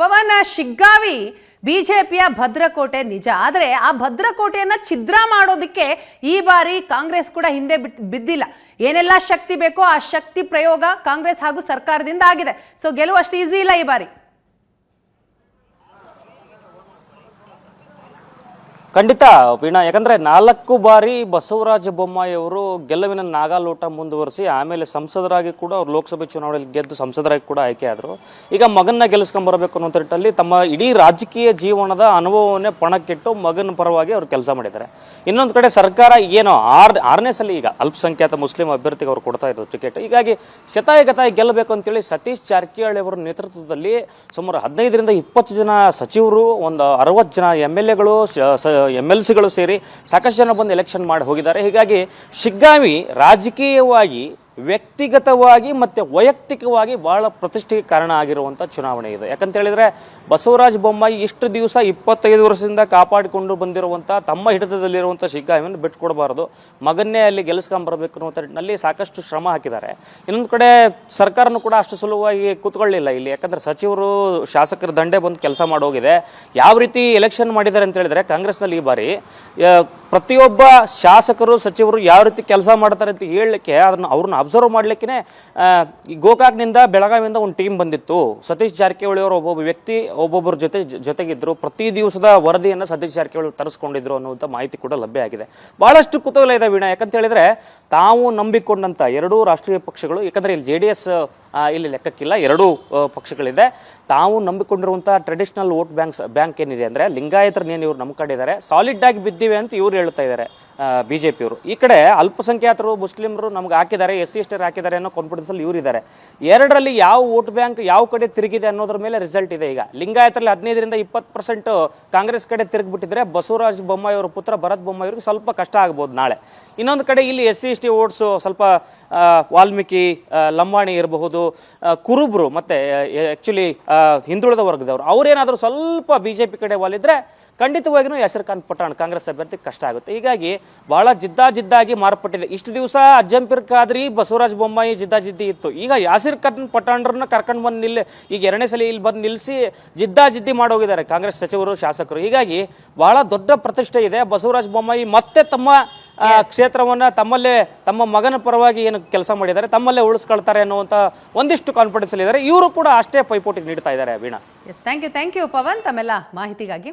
ಪವನ್ ಶಿಗ್ಗಾವಿ ಬಿಜೆಪಿಯ ಭದ್ರಕೋಟೆ ನಿಜ. ಆದರೆ ಆ ಭದ್ರಕೋಟೆಯನ್ನ ಛಿದ್ರ ಮಾಡೋದಕ್ಕೆ ಈ ಬಾರಿ ಕಾಂಗ್ರೆಸ್ ಕೂಡ ಹಿಂದೆ ಬಿದ್ದಿಲ್ಲ. ಏನೆಲ್ಲ ಶಕ್ತಿ ಬೇಕೋ ಆ ಶಕ್ತಿ ಪ್ರಯೋಗ ಕಾಂಗ್ರೆಸ್ ಹಾಗೂ ಸರ್ಕಾರದಿಂದ ಆಗಿದೆ. ಸೊ ಗೆಲುವು ಅಷ್ಟು ಈಸಿ ಇಲ್ಲ ಈ ಬಾರಿ. ಖಂಡಿತ ವೀಣಾ, ಯಾಕಂದ್ರೆ ನಾಲ್ಕು ಬಾರಿ ಬಸವರಾಜ ಬೊಮ್ಮಾಯಿ ಅವರು ಗೆಲುವಿನ ನಾಗಾಲೋಟ ಮುಂದುವರಿಸಿ ಆಮೇಲೆ ಸಂಸದರಾಗಿ ಕೂಡ ಅವರು ಲೋಕಸಭೆ ಚುನಾವಣೆಯಲ್ಲಿ ಗೆದ್ದು ಸಂಸದರಾಗಿ ಕೂಡ ಆಯ್ಕೆ ಆದರು. ಈಗ ಮಗನ್ನ ಗೆಲ್ಲಿಸ್ಕೊಂಬರ್ಬೇಕು ಅನ್ನೋ ನಿಟ್ಟಲ್ಲಿ ತಮ್ಮ ಇಡೀ ರಾಜಕೀಯ ಜೀವನದ ಅನುಭವವನ್ನೇ ಪಣಕ್ಕಿಟ್ಟು ಮಗನ ಪರವಾಗಿ ಅವರು ಕೆಲಸ ಮಾಡಿದ್ದಾರೆ. ಇನ್ನೊಂದು ಕಡೆ ಸರ್ಕಾರ ಏನೋ ಆರ್, ಆರನೇ ಸಲ ಈಗ ಅಲ್ಪಸಂಖ್ಯಾತ ಮುಸ್ಲಿಂ ಅಭ್ಯರ್ಥಿಗೆ ಅವರು ಕೊಡ್ತಾ ಇದ್ರು ಟಿಕೆಟ್. ಹೀಗಾಗಿ ಶತಾಯ ಗತಾಯಿ ಗೆಲ್ಲಬೇಕು ಅಂತೇಳಿ ಸತೀಶ್ ಜಾರಕಿಹೊಳಿ ಅವರ ನೇತೃತ್ವದಲ್ಲಿ ಸುಮಾರು ಹದಿನೈದರಿಂದ ಇಪ್ಪತ್ತು ಜನ ಸಚಿವರು, ಒಂದು ಅರವತ್ತು ಜನ ಎಂ ಎಲ್ ಎಗಳು ಎಂ ಎಲ್ ಸಿಗಳು ಸೇರಿ ಸಾಕಷ್ಟು ಜನ ಬಂದು ಎಲೆಕ್ಷನ್ ಮಾಡಿ ಹೋಗಿದ್ದಾರೆ. ಹೀಗಾಗಿ ಶಿಗ್ಗಾವಿ ರಾಜಕೀಯವಾಗಿ ವ್ಯಕ್ತಿಗತವಾಗಿ ಮತ್ತು ವೈಯಕ್ತಿಕವಾಗಿ ಭಾಳ ಪ್ರತಿಷ್ಠೆಗೆ ಕಾರಣ ಆಗಿರುವಂಥ ಚುನಾವಣೆ ಇದೆ. ಯಾಕಂತ ಹೇಳಿದ್ರೆ ಬಸವರಾಜ ಬೊಮ್ಮಾಯಿ ಇಷ್ಟು ದಿವಸ ಇಪ್ಪತ್ತೈದು ವರ್ಷದಿಂದ ಕಾಪಾಡಿಕೊಂಡು ಬಂದಿರುವಂಥ ತಮ್ಮ ಹಿಡಿತದಲ್ಲಿರುವಂಥ ಶಿಗ್ಗಾಯವನ್ನು ಬಿಟ್ಟುಕೊಡಬಾರ್ದು. ಮಗನ್ನೇ ಅಲ್ಲಿ ಗೆಲ್ಲಿಸ್ಕೊಂಬರ್ಬೇಕು ಅನ್ನುವಂಥ ನಿಟ್ಟಿನಲ್ಲಿ ಸಾಕಷ್ಟು ಶ್ರಮ ಹಾಕಿದ್ದಾರೆ. ಇನ್ನೊಂದು ಕಡೆ ಸರ್ಕಾರನೂ ಕೂಡ ಅಷ್ಟು ಸುಲಭವಾಗಿ ಕೂತ್ಕೊಳ್ಳಿಲ್ಲ ಇಲ್ಲಿ. ಯಾಕಂದ್ರೆ ಸಚಿವರು, ಶಾಸಕರ ದಂಡೆ ಬಂದು ಕೆಲಸ ಮಾಡೋಗಿದೆ. ಯಾವ ರೀತಿ ಎಲೆಕ್ಷನ್ ಮಾಡಿದ್ದಾರೆ ಅಂತ ಹೇಳಿದ್ರೆ ಕಾಂಗ್ರೆಸ್ನಲ್ಲಿ ಈ ಬಾರಿ ಪ್ರತಿಯೊಬ್ಬ ಶಾಸಕರು, ಸಚಿವರು ಯಾವ ರೀತಿ ಕೆಲಸ ಮಾಡ್ತಾರೆ ಅಂತ ಹೇಳಲಿಕ್ಕೆ ಅದನ್ನು ಅವ್ರನ್ನ ಅಬ್ಸರ್ವ್ ಮಾಡಲಿಕ್ಕೆ ಗೋಕಾಕ್ನಿಂದ ಬೆಳಗಾವಿಯಿಂದ ಒಂದು ಟೀಮ್ ಬಂದಿತ್ತು. ಸತೀಶ್ ಜಾರಕಿಹೊಳಿ ಅವರು ಒಬ್ಬೊಬ್ಬ ವ್ಯಕ್ತಿ, ಒಬ್ಬೊಬ್ಬರ ಜೊತೆ, ಜೊತೆಗಿದ್ರು. ಪ್ರತಿ ದಿವಸದ ವರದಿಯನ್ನು ಸತೀಶ್ ಜಾರಕಿಹೊಳಿ ತರಿಸ್ಕೊಂಡಿದ್ರು ಅನ್ನುವಂಥ ಮಾಹಿತಿ ಕೂಡ ಲಭ್ಯ ಆಗಿದೆ. ಭಾಳಷ್ಟು ಕುತೂಹಲ ಇದೆ ವೀಣಾ. ಯಾಕಂತ ಹೇಳಿದರೆ, ತಾವು ನಂಬಿಕೊಂಡಂಥ ಎರಡೂ ರಾಷ್ಟ್ರೀಯ ಪಕ್ಷಗಳು, ಯಾಕಂದರೆ ಇಲ್ಲಿ ಜೆ ಡಿ ಎಸ್ ಇಲ್ಲಿ ಲೆಕ್ಕಕ್ಕಿಲ್ಲ, ಎರಡೂ ಪಕ್ಷಗಳಿದೆ. ತಾವು ನಂಬಿಕೊಂಡಿರುವಂಥ ಟ್ರೆಡಿಷನಲ್ ವೋಟ್ ಬ್ಯಾಂಕ್ಸ್ ಬ್ಯಾಂಕ್ ಏನಿದೆ ಅಂದರೆ ಲಿಂಗಾಯತರನ್ನೇನು ಇವರು ನಂಬ್ಕೊಂಡಿದ್ದಾರೆ ಸಾಲಿಡ್ ಆಗಿ ಬಿದ್ದಿವೆ ಅಂತ ಇವ್ರು ಹೇಳ್ತಾ ಇದ್ದಾರೆ ಬಿ ಜೆ ಪಿಯವರು ಈ ಕಡೆ ಅಲ್ಪಸಂಖ್ಯಾತರು, ಮುಸ್ಲಿಮರು ನಮ್ಗೆ ಹಾಕಿದ್ದಾರೆ, ಎಸ್ ಸಿ ಎಸ್ ಹಾಕಿದ್ದಾರೆ ಅನ್ನೋ ಕಾನ್ಫಿಡೆನ್ಸಲ್ಲಿ ಇವ್ರು ಇದ್ದಾರೆ ಎರಡರಲ್ಲಿ ಯಾವ ವೋಟ್ ಬ್ಯಾಂಕ್ ಯಾವ ಕಡೆ ತಿರುಗಿದೆ ಅನ್ನೋದ್ರ ಮೇಲೆ ರಿಸಲ್ಟ್ ಇದೆ ಈಗ. ಲಿಂಗಾಯತರಲ್ಲಿ ಹದಿನೈದರಿಂದ ಇಪ್ಪತ್ತು ಪರ್ಸೆಂಟ್ ಕಾಂಗ್ರೆಸ್ ಕಡೆ ತಿರುಗಿಬಿಟ್ಟಿದ್ರೆ ಬಸವರಾಜ ಬೊಮ್ಮಾಯಿ ಅವರ ಪುತ್ರ ಭರತ್ ಬೊಮ್ಮಾಯಿ ಅವ್ರಿಗೆ ಸ್ವಲ್ಪ ಕಷ್ಟ ಆಗ್ಬೋದು ನಾಳೆ. ಇನ್ನೊಂದು ಕಡೆ ಇಲ್ಲಿ S C S T votes ಸ್ವಲ್ಪ ವಾಲ್ಮೀಕಿ ಲಂಬಾಣಿ ಇರಬಹುದು ಕುರುಬ್ರು ಮತ್ತೆ ಆ್ಯಕ್ಚುಲಿ ಹಿಂದುಳಿದ ವರ್ಗದವರು. ಅವರೇನಾದರೂ ಸ್ವಲ್ಪ ಬಿ ಜೆ ಪಿ ಕಡೆ ಒಲಿದ್ರೆ ಖಂಡಿತವಾಗಿಯೂ ಹೆಸರು ಖಾನ್ ಪಠಾಣ್ ಕಾಂಗ್ರೆಸ್ ಅಭ್ಯರ್ಥಿ ಕಷ್ಟ ಆಗುತ್ತೆ. ಹೀಗಾಗಿ ಬಹಳ ಜಿದ್ದಾಜಿದ್ದಾಗಿ ಮಾರ್ಪಟ್ಟಿದೆ. ಇಷ್ಟು ದಿವಸ ಅಜ್ಜಂಪಿರ್ ಖಾದ್ರಿ ಬಸವರಾಜ ಬೊಮ್ಮಾಯಿ ಜಿದ್ದಾಜಿದ್ದಿ ಇತ್ತು. ಈಗ ಯಾಸಿರ್ ಖಾನ್ ಪಟಾಂಡ್ರನ್ನ ಕರ್ಕೊಂಡು ಬಂದು ನಿಲ್ಲಿ ಈಗ ಎರಡನೇ ಸಲ ಇಲ್ಲಿ ಬಂದು ನಿಲ್ಲಿಸಿ ಜಿದ್ದಾಜಿದ್ದಿ ಮಾಡೋಗಿದ್ದಾರೆ ಕಾಂಗ್ರೆಸ್ ಸಚಿವರು ಶಾಸಕರು. ಹೀಗಾಗಿ ಬಹಳ ದೊಡ್ಡ ಪ್ರತಿಷ್ಠೆ ಇದೆ. ಬಸವರಾಜ ಬೊಮ್ಮಾಯಿ ಮತ್ತೆ ತಮ್ಮ ಕ್ಷೇತ್ರವನ್ನು ಕ್ಷೇತ್ರವನ್ನ ತಮ್ಮಲ್ಲೇ ತಮ್ಮ ಮಗನ ಪರವಾಗಿ ಏನು ಕೆಲಸ ಮಾಡಿದ್ದಾರೆ ತಮ್ಮಲ್ಲೇ ಉಳಿಸ್ಕೊಳ್ತಾರೆ ಅನ್ನುವಂಥ ಒಂದಿಷ್ಟು ಕಾನ್ಫಿಡೆನ್ಸ್ ಇದ್ದಾರೆ. ಇವರು ಕೂಡ ಅಷ್ಟೇ ಪೈಪೋಟಿ ನೀಡ್ತಾ ಇದ್ದಾರೆ Veena S thank you thank you Pavan. ತಮ್ಮೆಲ್ಲ ಮಾಹಿತಿಗಾಗಿ.